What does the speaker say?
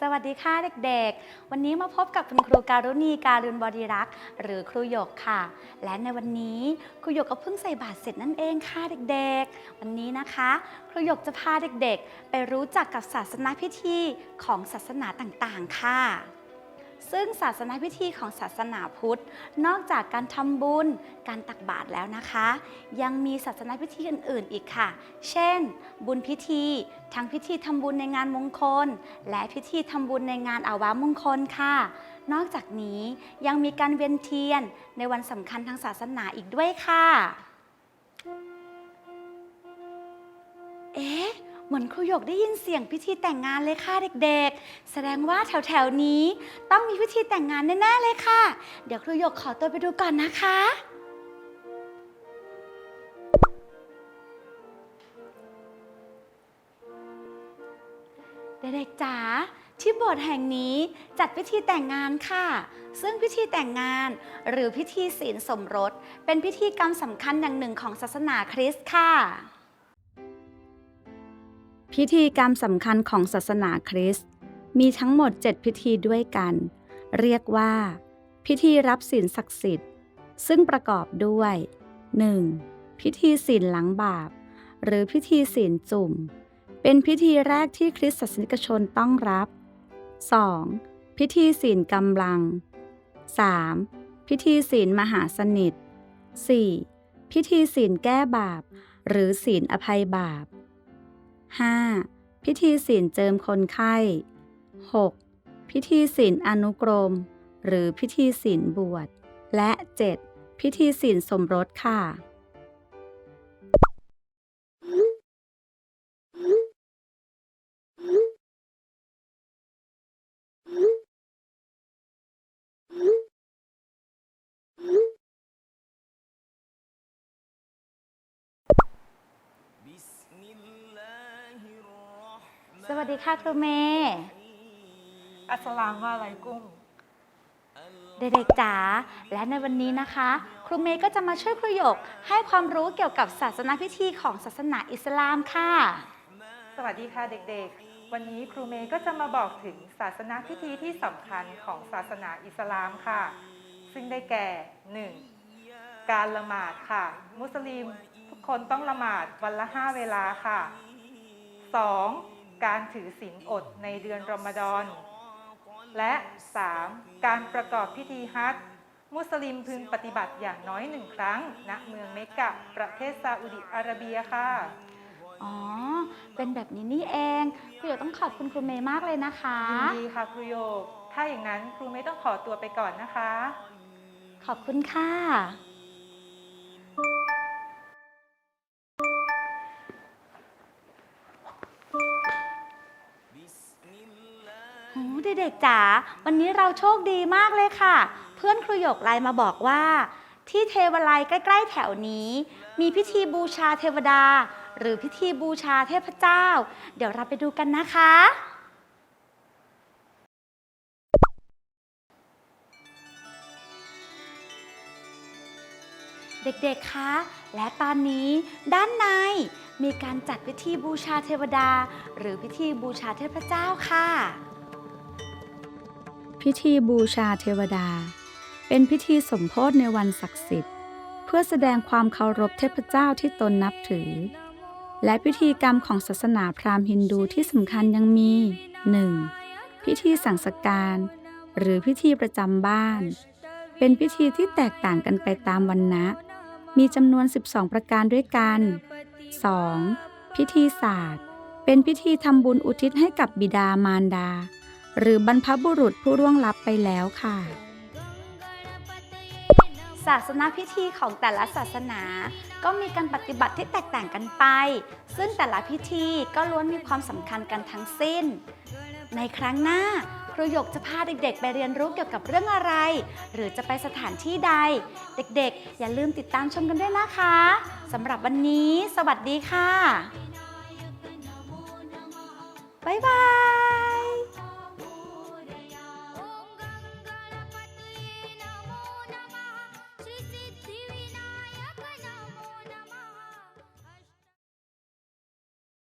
สวัสดีค่ะเด็กๆ วันนี้มาพบกับคุณครูการุณีการุณบริรักษ์หรือครูหยกค่ะ และในวันนี้ครูหยกก็เพิ่งใส่บาตรเสร็จนั่นเองค่ะเด็กๆ วันนี้นะคะ ครูหยกจะพาเด็กๆ ไปรู้จักกับศาสนาพิธีของศาสนาต่างๆ ค่ะ ซึ่งศาสนาพิธีของศาสนาพุทธ นอกจากการทำบุญ การตักบาตรแล้วนะคะ ยังมีศาสนาพิธีอื่น ๆ อีกค่ะ เช่น บุญพิธี ทั้งพิธีทำบุญในงานมงคล และพิธีทำบุญในงานอาวามงคลค่ะ นอกจากนี้ยังมีการเวียนเทียนในวันสำคัญทางศาสนาอีกด้วยค่ะ เหมือนครูหยกได้ยินเสียงพิธีแต่งงานเลยค่ะเด็กๆ แสดงว่าแถวๆนี้ต้องมีพิธีแต่งงานแน่ๆเลยค่ะ เดี๋ยวครูหยกขอตัวไปดูก่อนนะคะ เด็กๆจ๋าที่โบสถ์แห่งนี้จัดพิธีแต่งงานค่ะ ซึ่งพิธีแต่งงานหรือพิธีศีลสมรส เป็นพิธีกรรมสำคัญอย่างหนึ่งของศาสนาคริสต์ค่ะ พิธีกรรมสำคัญของศาสนาคริสต์มีทั้งหมด 7 พิธีด้วยกัน เรียกว่า พิธีรับศีลศักดิ์สิทธิ์ ซึ่งประกอบด้วย 1. พิธีศีลล้างบาป หรือพิธีศีลจุ่ม เป็นพิธีแรกที่คริสตศาสนิกชนต้องรับ 2. พิธีศีลกำลัง 3. พิธีศีลมหาสนิท 4. พิธีศีลแก้บาป หรือศีลอภัยบาป 5. พิธีศีลเจิมคนไข้ 6. พิธีศีลอนุกรม หรือพิธีศีลบวช และ 7. พิธีศีลสมรสค่ะ สวัสดีค่ะครูเมย์อัสสลามุอะลัยกุมเด็กๆจ๋าและในวันนี้นะคะ ครูเมย์ก็จะมาช่วยครูหยก ให้ความรู้เกี่ยวกับศาสนาพิธีของศาสนาอิสลามค่ะ สวัสดีค่ะเด็กๆ วันนี้ครูเมย์ก็จะมาบอกถึงศาสนาพิธีที่สำคัญของศาสนาอิสลามค่ะ ซึ่งได้แก่ 1. การละหมาดค่ะ มุสลิมทุกคนต้องละหมาดวันละ5เวลาค่ะ 2. การถือศีลอดในเดือนรอมฎอน และ 3. การประกอบพิธีฮัจญ์มุสลิมพึงปฏิบัติอย่างน้อยหนึ่งครั้ง ณเมืองเมกะ ประเทศซาอุดิอาระเบียค่ะ อ๋อ เป็นแบบนี้นี่เองครูหยกต้องขอบคุณครูเมย์มากเลยนะคะยินดีค่ะครูโยก ถ้าอย่างนั้นครูไม่ต้องขอตัวไปก่อนนะคะ ขอบคุณค่ะ เด็กๆจ๋าวันนี้เราโชคดีมากเลยค่ะ เพื่อนครูหยกไลน์มาบอกว่า ที่เทวไลยใกล้ ๆ แถวนี้ มีพิธีบูชาเทวดา หรือพิธีบูชาเทพเจ้า เดี๋ยวเราไปดูกันนะคะ เด็กๆ คะ และตอนนี้ด้านในมีการจัดพิธีบูชาเทวดา หรือพิธีบูชาเทพเจ้าค่ะ พิธีบูชาเทวดา เป็นพิธีสมโพธิในวันศักดิ์สิทธิ์ เพื่อแสดงความเคารพเทพเจ้าที่ตนนับถือ และพิธีกรรมของศาสนาพราหมณ์ฮินดูที่สำคัญยังมี 1. พิธีสังสการ หรือพิธีประจำบ้าน เป็นพิธีที่แตกต่างกันไปตามวันนะมีจำนวน 12 ประการด้วยกัน 2. พิธีศาสตร์ เป็นพิธีทำบุญอุทิศให้กับบิดามารดา หรือบรรพบุรุษผู้ร่วงลับไปแล้วค่ะ ศาสนาพิธีของแต่ละศาสนา ก็มีการปฏิบัติที่แตกต่างกันไป ซึ่งแต่ละพิธีก็ล้วนมีความสำคัญกันทั้งสิ้น ในครั้งหน้าครูหยกจะพาเด็กๆ ไปเรียนรู้เกี่ยวกับเรื่องอะไร หรือจะไปสถานที่ใด เด็กๆ อย่าลืมติดตามชมกันด้วยนะคะสำหรับวันนี้ สวัสดีค่ะ บ๊ายบาย